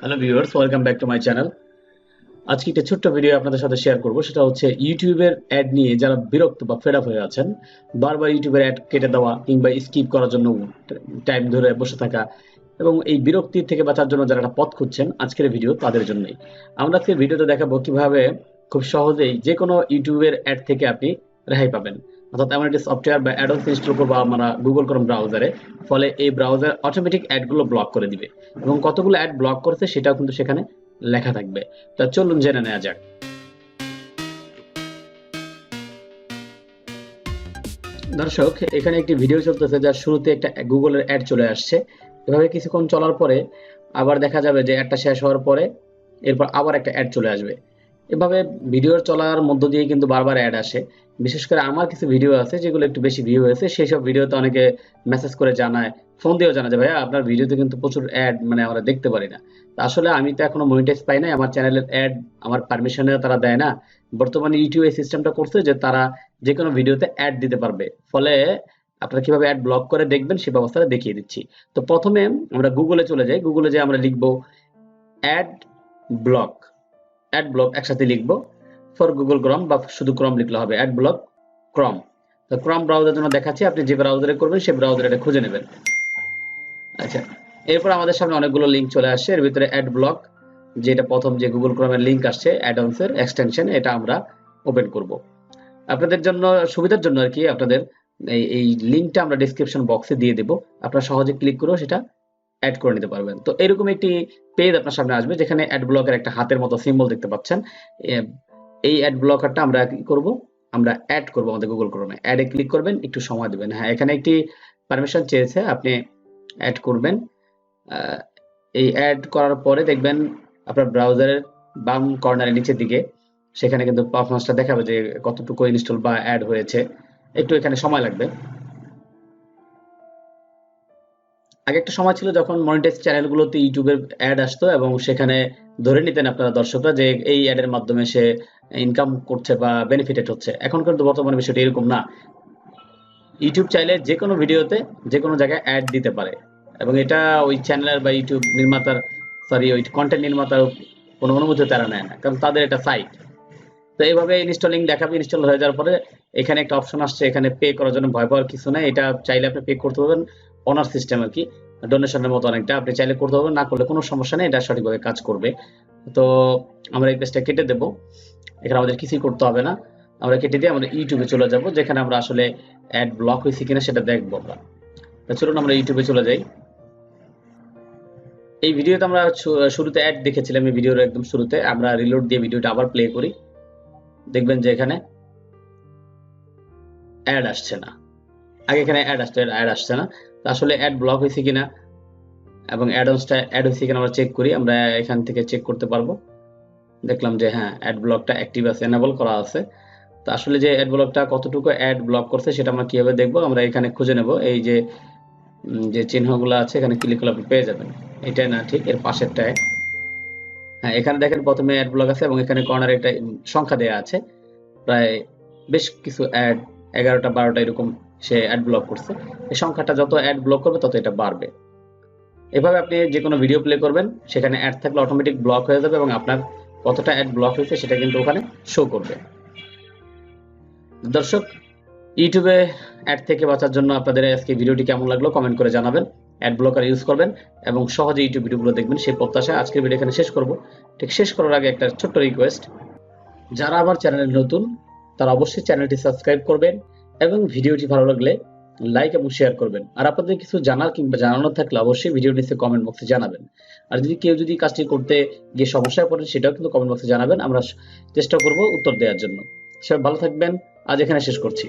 Hello viewers welcome back to my channel আজকে একটা ছোট্ট ভিডিও আপনাদের সাথে শেয়ার করব, সেটা হচ্ছে ইউটিউবের অ্যাড নিয়ে যারা বিরক্ত বা ফেড হয়ে আছেন, বারবার ইউটিউবের অ্যাড কেটে দেওয়া কিংবা স্কিপ করার জন্য টাইম ধরে বসে থাকা এবং এই বিরক্তির থেকে বাঁচার জন্য যারা একটা পথ খুঁজছেন আজকের ভিডিও তাদের জন্যই। আমরা আজকে ভিডিওতে দেখাবো কীভাবে খুব সহজেই যে কোনো ইউটিউবের অ্যাড থেকে আপনি রেহাই পাবেন। অর্থাৎ এমন একটি সফটওয়্যার বা অ্যাডন্স ইনস্টল করব আমরা গুগল ক্রোম ব্রাউজারে ফলে এই ব্রাউজার অটোমেটিক অ্যাডগুলো ব্লক করে দিবে। এবং কতগুলো অ্যাড ব্লক করেছে সেটাও কিন্তু সেখানে লেখা থাকবে। তা চলুন জেনে নেওয়া যাক। দর্শক, এখানে একটি ভিডিও চলতেছে যার শুরুতে একটা গুগলের অ্যাড চলে আসছে। এভাবে কিছুক্ষণ চলার পরে আবার দেখা যাবে যে অ্যাডটা শেষ হওয়ার পরে এরপর আবার একটা অ্যাড চলে আসবে। এভাবে ভিডিওর চলার মধ্য দিয়ে কিন্তু বারবার অ্যাড আসে। বিশেষ করে আমার কিছু ভিডিও আছে যেগুলো একটু বেশি ভিউ হয়েছে সেই সব ভিডিওতে অনেকে মেসেজ করে জানায় ফোন দিয়েও জানা যে, ভাইয়া, আপনার ভিডিওতে কিন্তু প্রচুর অ্যাড মানে আমরা দেখতে পারি না। আসলে আমি তো এখনও মনিটাইজ পাই না আমার চ্যানেলের অ্যাড আমার পারমিশনে তারা দেয় না। বর্তমানে ইউটিউব এই সিস্টেমটা করছে যে, তারা যে কোনো ভিডিওতে অ্যাড দিতে পারবে। ফলে আপনারা কীভাবে অ্যাড ব্লক করে দেখবেন, সে ব্যবস্থাটা দেখিয়ে দিচ্ছি। তো প্রথমে আমরা গুগলে চলে যাই। গুগলে যে আমরা লিখব অ্যাড ব্লক অ্যাড ব্লক একসাথে লিখব। ফর গুগল ক্রম বা শুধু ক্রম লিখলে হবে অ্যাড ব্লক ক্রম তো ক্রম ব্রাউজার জন্য দেখাচ্ছি, আপনি যে ব্রাউজারে করবেন সেই ব্রাউজারে এটা খুঁজে নেবেন। আচ্ছা এরপর আমাদের সামনে অনেকগুলো লিঙ্ক চলে আসছে, এর ভিতরে অ্যাড ব্লক যেটা প্রথম যে গুগল ক্রমের লিঙ্ক আসছে অ্যাডন্সের এক্সটেনশন এটা আমরা ওপেন করব। আপনাদের জন্য, সুবিধার জন্য আর কি, আপনাদের এই লিঙ্কটা আমরা ডিসক্রিপশন বক্সে দিয়ে দেব। আপনারা সহজে ক্লিক করেও সেটা অ্যাড করে নিতে পারবেন। তো এরকম একটি পেজ আপনার সামনে আসবে যেখানে অ্যাড ব্লকের একটা হাতের মতো সিম্বল দেখতে পাচ্ছেন। এই অ্যাড ব্লকারটা আমরা কি করব? আমরা অ্যাড করব আমাদের গুগল ক্রমে অ্যাডে ক্লিক করবেন, একটু সময় দিবেন। হ্যাঁ এখানে একটি পারমিশন চেয়েছে, আপনি অ্যাড করবেন। এই অ্যাড করার পরে দেখবেন আপনার ব্রাউজারের বাম কর্নারের নিচের দিকে, সেখানে কিন্তু পারফরমেন্সটা দেখাবে যে কতটুকু ইনস্টল বা অ্যাড হয়েছে। একটু এখানে সময় লাগবে। আগে একটা সময় ছিল যখন মনিটাইজ চ্যানেলগুলোতে ইউটিউবের অ্যাড আসতো এবং সেখানে ধরে নিতেন আপনারা দর্শকরা যে এই অ্যাডের মাধ্যমে সে ইনকাম করছে বা বেনিফিটেড হচ্ছে। এখন কিন্তু বর্তমানে বিষয়টা এরকম না। ইউটিউব চাইলে যে কোনো ভিডিওতে যে কোনো জায়গায় অ্যাড দিতে পারে। এবং এটা ওই চ্যানেলের বা ইউটিউব নির্মাতার সরি ওই কন্টেন্ট নির্মাতার কোনো অনুমতি তারা নেয় না। কারণ তাদের এটা সাইট তো এইভাবে ইনস্টলিং দেখাবে ইনস্টল হয়ে যাওয়ার পরে এখানে একটা অপশন আসছে, এখানে পে করার জন্য ভয় পাওয়ার কিছু নাই। এটা চাইলে আপনি পে করতে পারবেন অনার সিস্টেম আর কি। ডোনেশনের মতো অনেকটা আপনি চাইলে করতে পারবেন, না করলে কোনো সমস্যা নেই, এটা সঠিকভাবে কাজ করবে। তো আমরা এই পেজটা কেটে দেব। এখানে আমাদের কিছুই করতে হবে না। আমরা কেটে দিয়ে আমরা ইউটিউবে চলে যাব, যেখানে আমরা আসলে অ্যাড ব্লক হয়েছে কিনা সেটা দেখব আমরা। চলুন আমরা ইউটিউবে চলে যাই। এই ভিডিওতে আমরা শুরুতে অ্যাড দেখেছিলাম, এই ভিডিওর একদম শুরুতে। আমরা রিলোড দিয়ে ভিডিওটা আবার প্লে করি। দেখবেন যে এখানে অ্যাড আসছে না। আগে এখানে অ্যাড আসতো অ্যাড আসছে না। তো আসলে অ্যাড ব্লক হয়েছে কিনা এবং অ্যাডন্সটা অ্যাড হয়েছে কিনা আমরা চেক করি, আমরা এখান থেকে চেক করতে পারব। দেখলাম যে হ্যাঁ অ্যাড ব্লকটা অ্যাক্টিভ আছে এনেবল করা আছে। তো আসলে যে অ্যাড ব্লকটা কতটুকু অ্যাড ব্লক করছে সেটা আমরা কীভাবে দেখব, আমরা এখানে খুঁজে নেব। এই যে যে চিহ্নগুলো আছে, এখানে ক্লিক করলে আপনি পেয়ে যাবেন। এটাই না ঠিক, এর পাশেরটায় হ্যাঁ এখানে দেখেন প্রথমে অ্যাড ব্লক আছে এবং এখানে কর্নারে একটা সংখ্যা দেওয়া আছে। প্রায় বেশ কিছু অ্যাড এগারোটা, বারোটা এরকম সে অ্যাড ব্লক করছে। এই সংখ্যাটা যত অ্যাড ব্লক করবে, তত এটা বাড়বে। এভাবে আপনি যে কোনো ভিডিও প্লে করবেন, সেখানে অ্যাড থাকলে অটোমেটিক ব্লক হয়ে যাবে এবং আপনার কতটা অ্যাড ব্লক হয়েছে, সেটা কিন্তু ওখানে শো করবে। দর্শক ইউটিউবে অ্যাড থেকে বাঁচার জন্য আপনাদের আজকে ভিডিওটি কেমন লাগল কমেন্ট করে জানাবেন। অ্যাড ব্লকার ইউজ করবেন এবং সহজে ইউটিউব ভিডিওগুলো দেখবেন। সেই প্রত্যাশায় আজকের ভিডিও এখানে শেষ করব। ঠিক শেষ করার আগে একটা ছোট্ট রিকোয়েস্ট যারা আমার চ্যানেলে নতুন তারা অবশ্যই চ্যানেলটি সাবস্ক্রাইব করবেন এবং ভিডিওটি ভালো লাগলে লাইক এবং শেয়ার করবেন। আর আপনাদের কিছু জানার কিংবা জানানোর থাকলে অবশ্যই ভিডিও নিচে কমেন্ট বক্সে জানাবেন। আর যদি কেউ যদি কাজটি করতে গিয়ে সমস্যায় পড়েন, সেটাও কিন্তু কমেন্ট বক্সে জানাবেন। আমরা চেষ্টা করব উত্তর দেওয়ার জন্য। সবাই ভালো থাকবেন। আজ এখানে শেষ করছি।